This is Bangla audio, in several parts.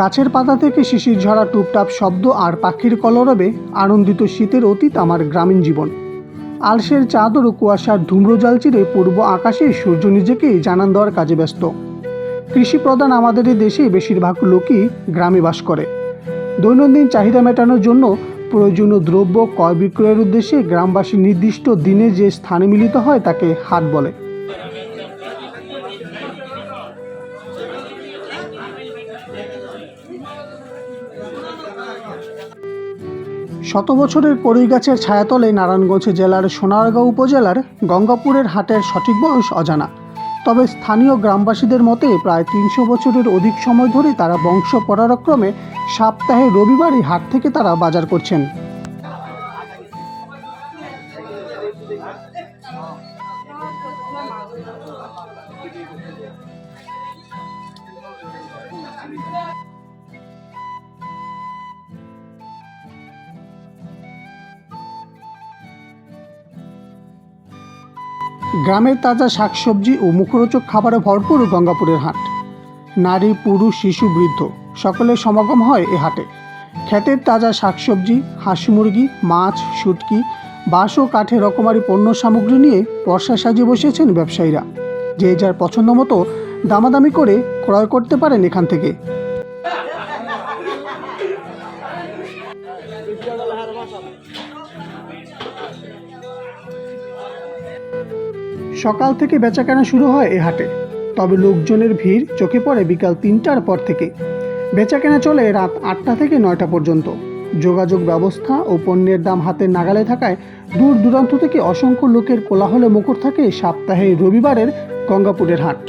গাছের পাতা থেকে শিশির ঝরা টুপটাপ শব্দ আর পাখির কলরবে আনন্দিত শীতের অতীত আমার গ্রামীণ জীবন। আলসের চাদর ও কুয়াশার ধূম্রজাল চিরে পূর্ব আকাশে সূর্য নিজেকেই জানান দেওয়ার কাজে ব্যস্ত। কৃষি প্রধান আমাদের এই দেশে বেশিরভাগ লোকই গ্রামে বাস করে। দৈনন্দিন চাহিদা মেটানোর জন্য প্রয়োজনীয় দ্রব্য, ক্রয় বিক্রয়ের উদ্দেশ্যে গ্রামবাসী নির্দিষ্ট দিনে যে স্থানে মিলিত হয় তাকে হাট বলে। শত বছরের কড়ই গাছের ছায়াতলে নারায়ণগঞ্জ জেলার সোনারগাঁও উপজেলার গঙ্গাপুরের হাটের সঠিক বয়স অজানা। তবে স্থানীয় গ্রামবাসীদের মতে প্রায় তিনশো বছরের অধিক সময় ধরে তারা বংশ পরারক্রমে সপ্তাহে রবিবারই হাট থেকে তারা বাজার করছেন। গ্রামের তাজা শাকসবজি ও মুখরোচক খাবারে ভরপুর গঙ্গাপুরের হাট। নারী, পুরুষ, শিশু, বৃদ্ধ, সকলের সমাগম হয় এ হাটে। ক্ষেতের তাজা শাকসবজি, হাঁস মুরগি, মাছ শুটকি বাঁশ ও কাঠে রকমারি পণ্য সামগ্রী নিয়ে বর্ষা সাজিয়ে বসেছেন ব্যবসায়ীরা। যে যার পছন্দ মতো দামাদামি করে ক্রয় করতে পারেন এখান থেকে। সকাল থেকে বেচাকেনা শুরু হয় এ হাটে। তবে লোকজনের ভিড় চোখে পড়ে বিকাল তিনটার পর থেকে। বেচাকেনা চলে রাত আটটা থেকে নয়টা পর্যন্ত। যোগাযোগ ব্যবস্থা ও পণ্যের দাম হাতের নাগালে থাকায় দূর দূরান্ত থেকে অসংখ্য লোকের কোলাহলে মুখর থাকে সপ্তাহে রবিবারের গঙ্গাপুরের হাট।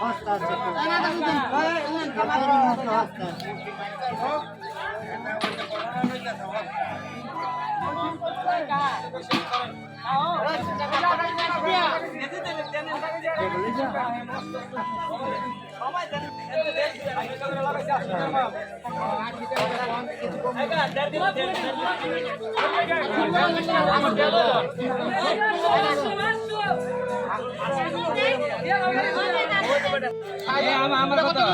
হস্তা আমার কথা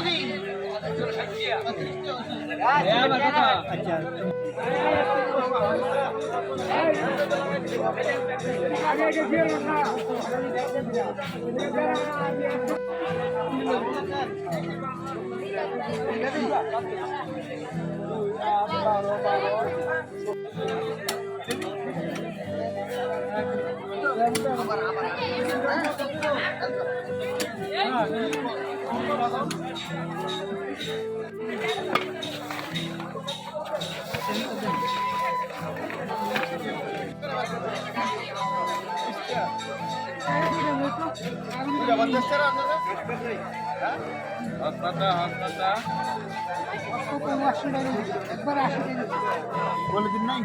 আমার আমার जबरदस्त है अंदर हस्ताता हस्ताता एक बार आशीर्वाद बोल दिन नहीं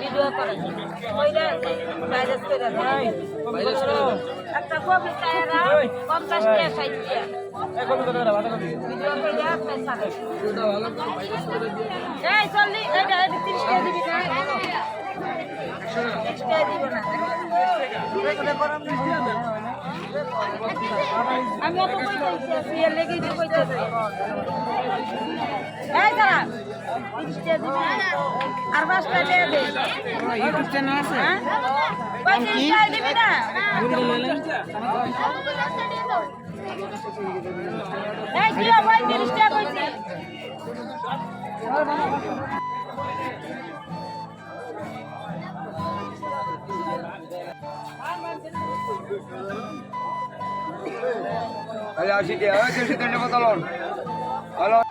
ভিডিও করেন। কইরা ভাইরাস করে একটা টাকা ভিডিও করে এই তিরিশ টাকা দিবি না একশো টাকা দিব না আমি অত কইতেছি আছি এর লেগে যে কইতেছি এই দাঁড়া আর পাঁচ টাকা দিয়ে দে ইউটিউব চ্যানেল আছে হ্যাঁ পঁয়ত্রিশ টাকা দিবি না? এই কি পঁয়ত্রিশ টাকা কইছি। Allá, así que, a ver que se tiene pantalón. Hola.